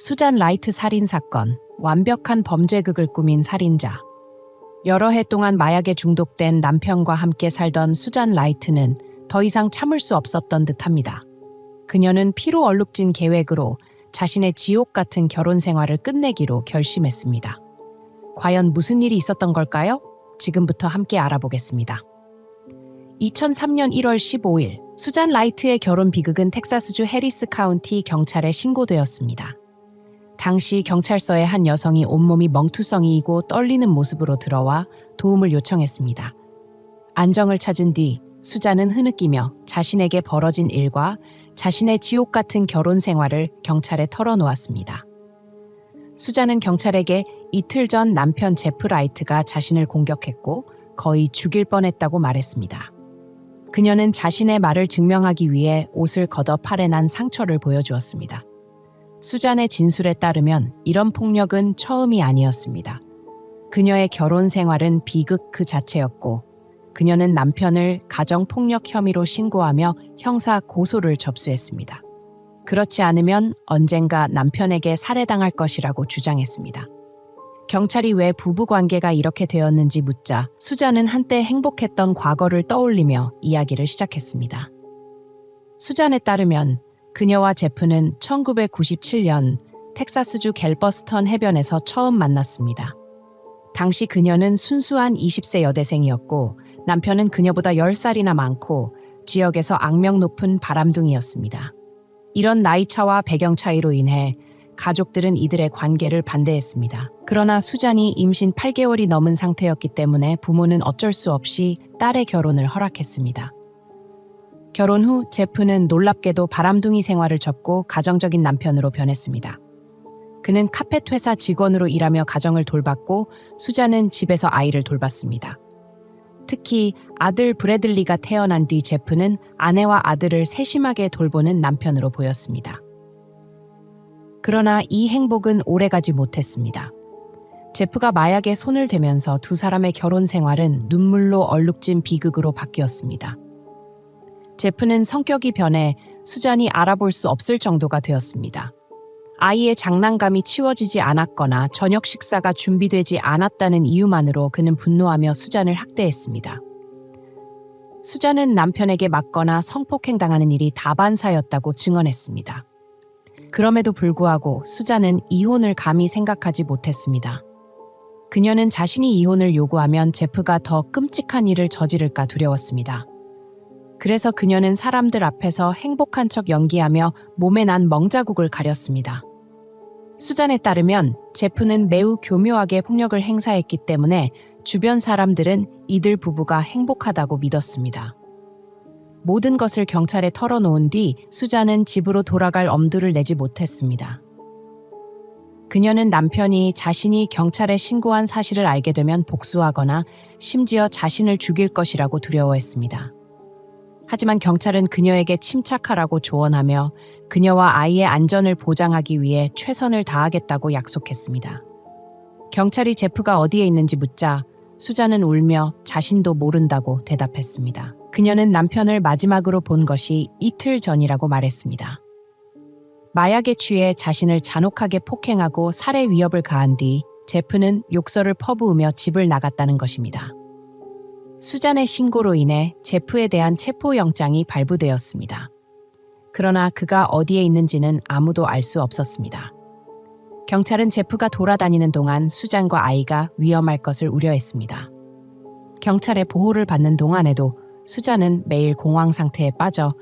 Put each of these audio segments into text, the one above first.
수잔 라이트 살인 사건, 완벽한 범죄극을 꾸민 살인자. 여러 해 동안 마약에 중독된 남편과 함께 살던 수잔 라이트는 더 이상 참을 수 없었던 듯합니다. 그녀는 피로 얼룩진 계획으로 자신의 지옥 같은 결혼 생활을 끝내기로 결심했습니다. 과연 무슨 일이 있었던 걸까요? 지금부터 함께 알아보겠습니다. 2003년 1월 15일 수잔 라이트의 결혼 비극은 텍사스주 해리스 카운티 경찰에 신고되었습니다. 당시 경찰서에 한 여성이 온몸이 멍투성이이고 떨리는 모습으로 들어와 도움을 요청했습니다. 안정을 찾은 뒤 수잔은 흐느끼며 자신에게 벌어진 일과 자신의 지옥 같은 결혼 생활을 경찰에 털어놓았습니다. 수잔은 경찰에게 이틀 전 남편 제프 라이트가 자신을 공격했고 거의 죽일 뻔했다고 말했습니다. 그녀는 자신의 말을 증명하기 위해 옷을 걷어 팔에 난 상처를 보여주었습니다. 수잔의 진술에 따르면 이런 폭력은 처음이 아니었습니다. 그녀의 결혼 생활은 비극 그 자체였고, 그녀는 남편을 가정폭력 혐의로 신고하며 형사 고소를 접수했습니다. 그렇지 않으면 언젠가 남편에게 살해당할 것이라고 주장했습니다. 경찰이 왜 부부 관계가 이렇게 되었는지 묻자 수잔은 한때 행복했던 과거를 떠올리며 이야기를 시작했습니다. 수잔에 따르면 그녀와 제프는 1997년 텍사스주 갤버스턴 해변에서 처음 만났습니다. 당시 그녀는 순수한 20세 여대생이었고 남편은 그녀보다 10살이나 많고 지역에서 악명 높은 바람둥이였습니다. 이런 나이차와 배경 차이로 인해 가족들은 이들의 관계를 반대했습니다. 그러나 수잔이 임신 8개월이 넘은 상태였기 때문에 부모는 어쩔 수 없이 딸의 결혼을 허락했습니다. 결혼 후 제프는 놀랍게도 바람둥이 생활을 접고 가정적인 남편으로 변했습니다. 그는 카펫 회사 직원으로 일하며 가정을 돌봤고 수잔은 집에서 아이를 돌봤습니다. 특히 아들 브래들리가 태어난 뒤 제프는 아내와 아들을 세심하게 돌보는 남편으로 보였습니다. 그러나 이 행복은 오래가지 못했습니다. 제프가 마약에 손을 대면서 두 사람의 결혼 생활은 눈물로 얼룩진 비극으로 바뀌었습니다. 제프는 성격이 변해 수잔이 알아볼 수 없을 정도가 되었습니다. 아이의 장난감이 치워지지 않았거나 저녁 식사가 준비되지 않았다는 이유만으로 그는 분노하며 수잔을 학대했습니다. 수잔은 남편에게 맞거나 성폭행당하는 일이 다반사였다고 증언했습니다. 그럼에도 불구하고 수잔은 이혼을 감히 생각하지 못했습니다. 그녀는 자신이 이혼을 요구하면 제프가 더 끔찍한 일을 저지를까 두려웠습니다. 그래서 그녀는 사람들 앞에서 행복한 척 연기하며 몸에 난 멍자국을 가렸습니다. 수잔에 따르면 제프는 매우 교묘하게 폭력을 행사했기 때문에 주변 사람들은 이들 부부가 행복하다고 믿었습니다. 모든 것을 경찰에 털어놓은 뒤 수잔은 집으로 돌아갈 엄두를 내지 못했습니다. 그녀는 남편이 자신이 경찰에 신고한 사실을 알게 되면 복수하거나 심지어 자신을 죽일 것이라고 두려워했습니다. 하지만 경찰은 그녀에게 침착하라고 조언하며 그녀와 아이의 안전을 보장하기 위해 최선을 다하겠다고 약속했습니다. 경찰이 제프가 어디에 있는지 묻자 수자는 울며 자신도 모른다고 대답했습니다. 그녀는 남편을 마지막으로 본 것이 이틀 전이라고 말했습니다. 마약에 취해 자신을 잔혹하게 폭행하고 살해 위협을 가한 뒤 제프는 욕설을 퍼부으며 집을 나갔다는 것입니다. 수잔의 신고로 인해 제프에 대한 체포영장이 발부되었습니다. 그러나 그가 어디에 있는지는 아무도 알 수 없었습니다. 경찰은 제프가 돌아다니는 동안 수잔과 아이가 위험할 것을 우려했습니다. 경찰의 보호를 받는 동안에도 수잔은 매일 공황 상태에 빠져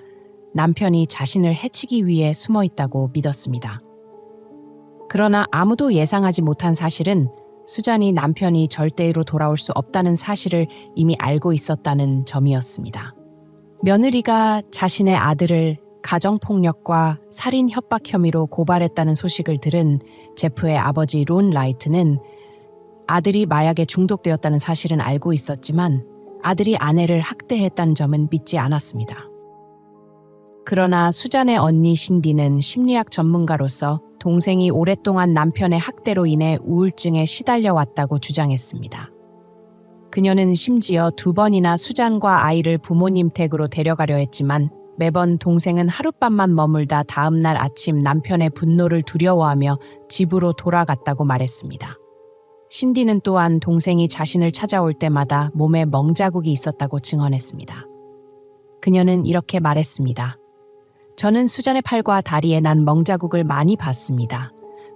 남편이 자신을 해치기 위해 숨어 있다고 믿었습니다. 그러나 아무도 예상하지 못한 사실은 수잔이 남편이 절대로 돌아올 수 없다는 사실을 이미 알고 있었다는 점이었습니다. 며느리가 자신의 아들을 가정폭력과 살인 협박 혐의로 고발했다는 소식을 들은 제프의 아버지 론 라이트는 아들이 마약에 중독되었다는 사실은 알고 있었지만 아들이 아내를 학대했다는 점은 믿지 않았습니다. 그러나 수잔의 언니 신디는 심리학 전문가로서 동생이 오랫동안 남편의 학대로 인해 우울증에 시달려 왔다고 주장했습니다. 그녀는 심지어 두 번이나 수잔과 아이를 부모님 댁으로 데려가려 했지만 매번 동생은 하룻밤만 머물다 다음날 아침 남편의 분노를 두려워하며 집으로 돌아갔다고 말했습니다. 신디는 또한 동생이 자신을 찾아올 때마다 몸에 멍자국이 있었다고 증언했습니다. 그녀는 이렇게 말했습니다. 저는 수잔의 팔과 다리에 난 멍자국을 많이 봤습니다.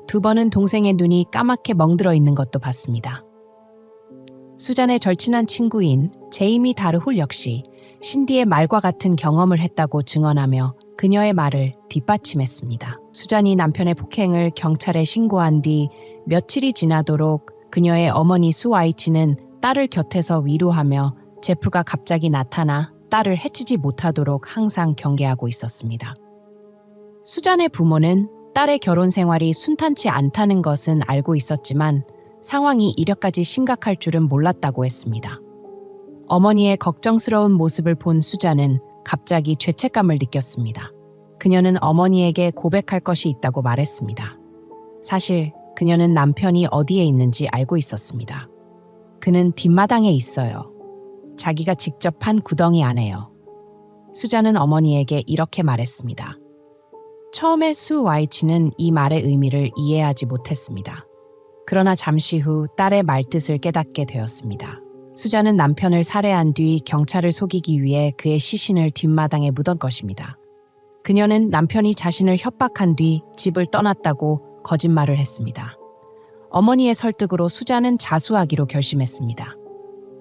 두 번은 동생의 눈이 까맣게 멍들어 있는 것도 봤습니다. 수잔의 절친한 친구인 제이미 다르홀 역시 신디의 말과 같은 경험을 했다고 증언하며 그녀의 말을 뒷받침했습니다. 수잔이 남편의 폭행을 경찰에 신고한 뒤 며칠이 지나도록 그녀의 어머니 수아이치는 딸을 곁에서 위로하며 제프가 갑자기 나타나 딸을 해치지 못하도록 항상 경계하고 있었습니다. 수잔의 부모는 딸의 결혼 생활이 순탄치 않다는 것은 알고 있었지만 상황이 이렇게까지 심각할 줄은 몰랐다고 했습니다. 어머니의 걱정스러운 모습을 본 수잔은 갑자기 죄책감을 느꼈습니다. 그녀는 어머니에게 고백할 것이 있다고 말했습니다. 사실 그녀는 남편이 어디에 있는지 알고 있었습니다. 그는 뒷마당에 있어요. 자기가 직접 판 구덩이 안에요. 수잔은 어머니에게 이렇게 말했습니다. 처음에 수 와이치는 이 말의 의미를 이해하지 못했습니다. 그러나 잠시 후 딸의 말뜻을 깨닫게 되었습니다. 수잔은 남편을 살해한 뒤 경찰을 속이기 위해 그의 시신을 뒷마당에 묻은 것입니다. 그녀는 남편이 자신을 협박한 뒤 집을 떠났다고 거짓말을 했습니다. 어머니의 설득으로 수잔은 자수하기로 결심했습니다.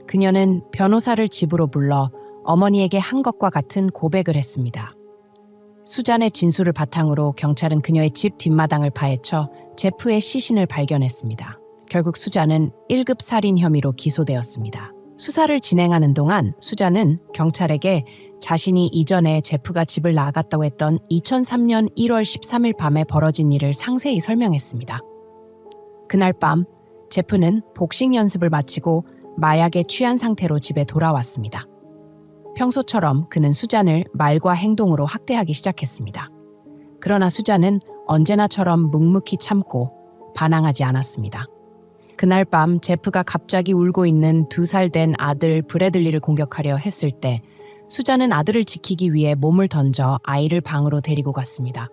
그녀는 변호사를 집으로 불러 어머니에게 한 것과 같은 고백을 했습니다. 수잔의 진술을 바탕으로 경찰은 그녀의 집 뒷마당을 파헤쳐 제프의 시신을 발견했습니다. 결국 수잔은 1급 살인 혐의로 기소되었습니다. 수사를 진행하는 동안 수잔은 경찰에게 자신이 이전에 제프가 집을 나갔다고 했던 2003년 1월 13일 밤에 벌어진 일을 상세히 설명했습니다. 그날 밤 제프는 복싱 연습을 마치고 마약에 취한 상태로 집에 돌아왔습니다. 평소처럼 그는 수잔을 말과 행동으로 학대하기 시작했습니다. 그러나 수잔은 언제나처럼 묵묵히 참고 반항하지 않았습니다. 그날 밤 제프가 갑자기 울고 있는 두 살 된 아들 브래들리를 공격하려 했을 때 수잔은 아들을 지키기 위해 몸을 던져 아이를 방으로 데리고 갔습니다.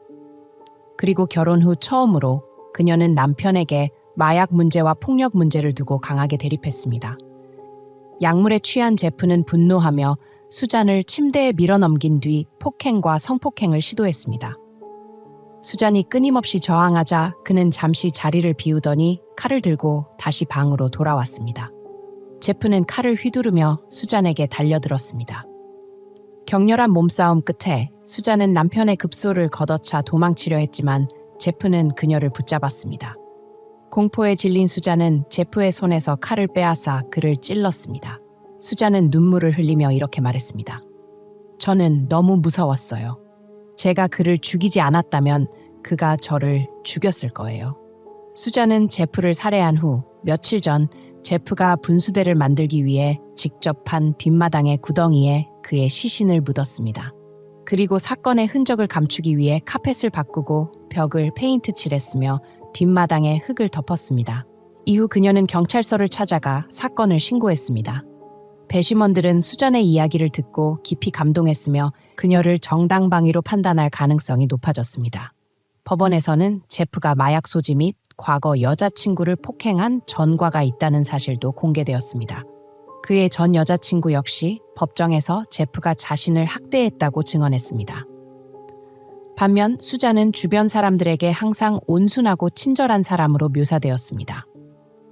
그리고 결혼 후 처음으로 그녀는 남편에게 마약 문제와 폭력 문제를 두고 강하게 대립했습니다. 약물에 취한 제프는 분노하며 수잔을 침대에 밀어넘긴 뒤 폭행과 성폭행을 시도했습니다. 수잔이 끊임없이 저항하자 그는 잠시 자리를 비우더니 칼을 들고 다시 방으로 돌아왔습니다. 제프는 칼을 휘두르며 수잔에게 달려들었습니다. 격렬한 몸싸움 끝에 수잔은 남편의 급소를 걷어차 도망치려 했지만 제프는 그녀를 붙잡았습니다. 공포에 질린 수잔은 제프의 손에서 칼을 빼앗아 그를 찔렀습니다. 수잔은 눈물을 흘리며 이렇게 말했습니다. 저는 너무 무서웠어요. 제가 그를 죽이지 않았다면 그가 저를 죽였을 거예요. 수잔은 제프를 살해한 후 며칠 전 제프가 분수대를 만들기 위해 직접 판 뒷마당의 구덩이에 그의 시신을 묻었습니다. 그리고 사건의 흔적을 감추기 위해 카펫을 바꾸고 벽을 페인트 칠했으며 뒷마당에 흙을 덮었습니다. 이후 그녀는 경찰서를 찾아가 사건을 신고했습니다. 배심원들은 수잔의 이야기를 듣고 깊이 감동했으며 그녀를 정당방위로 판단할 가능성이 높아졌습니다. 법원에서는 제프가 마약 소지 및 과거 여자친구를 폭행한 전과가 있다는 사실도 공개되었습니다. 그의 전 여자친구 역시 법정에서 제프가 자신을 학대했다고 증언했습니다. 반면 수자는 주변 사람들에게 항상 온순하고 친절한 사람으로 묘사되었습니다.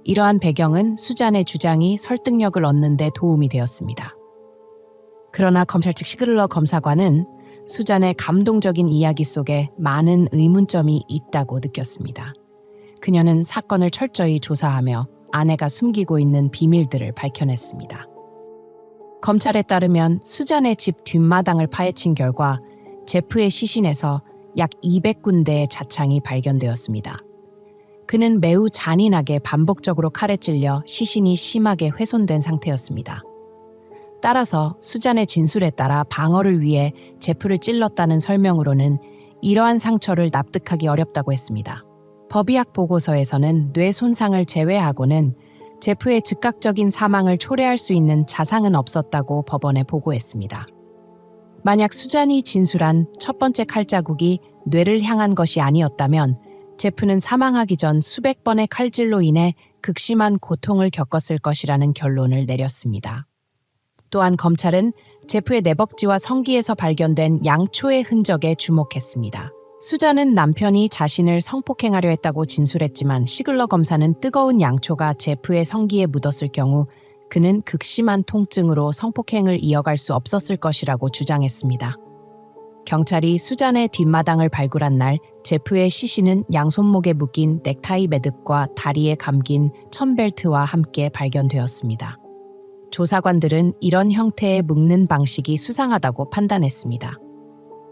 이러한 배경은 수잔의 주장이 설득력을 얻는 데 도움이 되었습니다. 그러나 검찰 측 시글러 검사관은 수잔의 감동적인 이야기 속에 많은 의문점이 있다고 느꼈습니다. 그녀는 사건을 철저히 조사하며 아내가 숨기고 있는 비밀들을 밝혀냈습니다. 검찰에 따르면 수잔의 집 뒷마당을 파헤친 결과 제프의 시신에서 약 200군데의 자창이 발견되었습니다. 그는 매우 잔인하게 반복적으로 칼에 찔려 시신이 심하게 훼손된 상태였습니다. 따라서 수잔의 진술에 따라 방어를 위해 제프를 찔렀다는 설명으로는 이러한 상처를 납득하기 어렵다고 했습니다. 법의학 보고서에서는 뇌 손상을 제외하고는 제프의 즉각적인 사망을 초래할 수 있는 자상은 없었다고 법원에 보고했습니다. 만약 수잔이 진술한 첫 번째 칼자국이 뇌를 향한 것이 아니었다면 제프는 사망하기 전 수백 번의 칼질로 인해 극심한 고통을 겪었을 것이라는 결론을 내렸습니다. 또한 검찰은 제프의 내벅지와 성기에서 발견된 양초의 흔적에 주목했습니다. 수자는 남편이 자신을 성폭행하려 했다고 진술했지만 시글러 검사는 뜨거운 양초가 제프의 성기에 묻었을 경우 그는 극심한 통증으로 성폭행을 이어갈 수 없었을 것이라고 주장했습니다. 경찰이 수잔의 뒷마당을 발굴한 날 제프의 시신은 양손목에 묶인 넥타이 매듭과 다리에 감긴 천벨트와 함께 발견되었습니다. 조사관들은 이런 형태의 묶는 방식이 수상하다고 판단했습니다.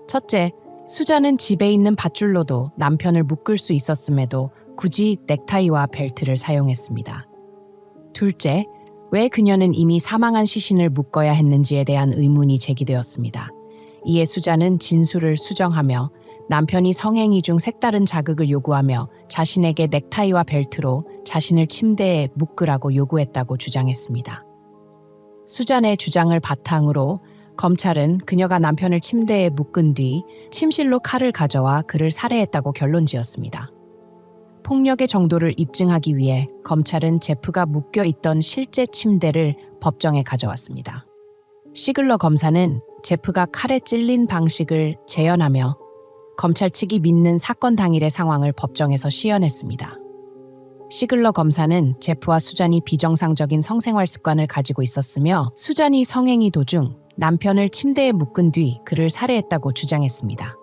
첫째, 수자는 집에 있는 밧줄로도 남편을 묶을 수 있었음에도 굳이 넥타이와 벨트를 사용했습니다. 둘째, 왜 그녀는 이미 사망한 시신을 묶어야 했는지에 대한 의문이 제기되었습니다. 이에 수자는 진술을 수정하며 남편이 성행위 중 색다른 자극을 요구하며 자신에게 넥타이와 벨트로 자신을 침대에 묶으라고 요구했다고 주장했습니다. 수잔의 주장을 바탕으로 검찰은 그녀가 남편을 침대에 묶은 뒤 침실로 칼을 가져와 그를 살해했다고 결론 지었습니다. 폭력의 정도를 입증하기 위해 검찰은 제프가 묶여 있던 실제 침대를 법정에 가져왔습니다. 시글러 검사는 제프가 칼에 찔린 방식을 재현하며 검찰 측이 믿는 사건 당일의 상황을 법정에서 시연했습니다. 시글러 검사는 제프와 수잔이 비정상적인 성생활 습관을 가지고 있었으며 수잔이 성행위 도중 남편을 침대에 묶은 뒤 그를 살해했다고 주장했습니다.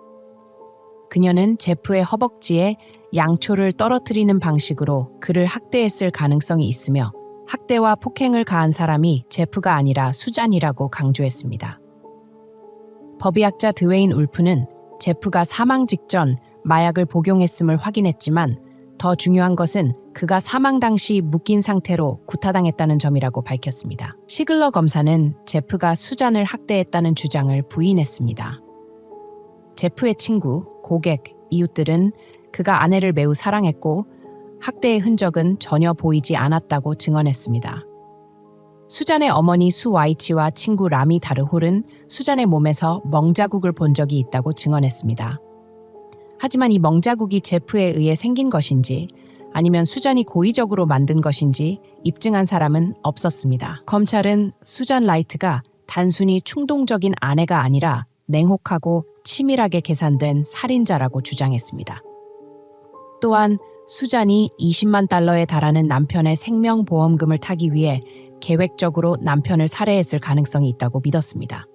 그녀는 제프의 허벅지에 양초를 떨어뜨리는 방식으로 그를 학대했을 가능성이 있으며 학대와 폭행을 가한 사람이 제프가 아니라 수잔이라고 강조했습니다. 법의학자 드웨인 울프는 제프가 사망 직전 마약을 복용했음을 확인했지만 더 중요한 것은 그가 사망 당시 묶인 상태로 구타당했다는 점이라고 밝혔습니다. 시글러 검사는 제프가 수잔을 학대했다는 주장을 부인했습니다. 제프의 친구, 고객, 이웃들은 그가 아내를 매우 사랑했고 학대의 흔적은 전혀 보이지 않았다고 증언했습니다. 수잔의 어머니 수 와이치와 친구 라미 다르홀은 수잔의 몸에서 멍자국을 본 적이 있다고 증언했습니다. 하지만 이 멍자국이 제프에 의해 생긴 것인지 아니면 수잔이 고의적으로 만든 것인지 입증한 사람은 없었습니다. 검찰은 수잔 라이트가 단순히 충동적인 아내가 아니라 냉혹하고 치밀하게 계산된 살인자라고 주장했습니다. 또한 수잔이 20만 달러에 달하는 남편의 생명보험금을 타기 위해 계획적으로 남편을 살해했을 가능성이 있다고 믿었습니다.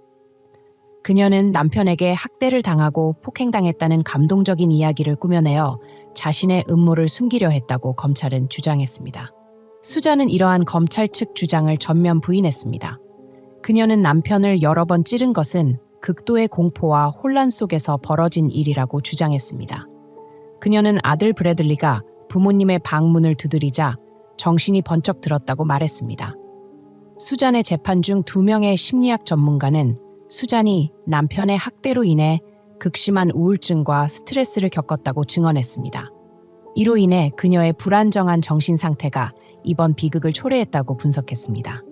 그녀는 남편에게 학대를 당하고 폭행당했다는 감동적인 이야기를 꾸며내어 자신의 음모를 숨기려 했다고 검찰은 주장했습니다. 수자는 이러한 검찰 측 주장을 전면 부인했습니다. 그녀는 남편을 여러 번 찌른 것은 극도의 공포와 혼란 속에서 벌어진 일이라고 주장했습니다. 그녀는 아들 브래들리가 부모님의 방문을 두드리자 정신이 번쩍 들었다고 말했습니다. 수잔의 재판 중 두 명의 심리학 전문가는 수잔이 남편의 학대로 인해 극심한 우울증과 스트레스를 겪었다고 증언했습니다. 이로 인해 그녀의 불안정한 정신 상태가 이번 비극을 초래했다고 분석했습니다.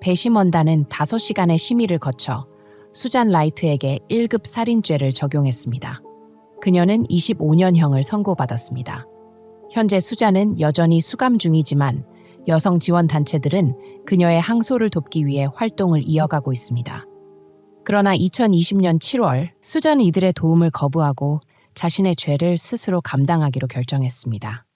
배심원단은 5시간의 심의를 거쳐 수잔 라이트에게 1급 살인죄를 적용했습니다. 그녀는 25년형을 선고받았습니다. 현재 수잔은 여전히 수감 중이지만 여성 지원 단체들은 그녀의 항소를 돕기 위해 활동을 이어가고 있습니다. 그러나 2020년 7월 수잔 이들의 도움을 거부하고 자신의 죄를 스스로 감당하기로 결정했습니다.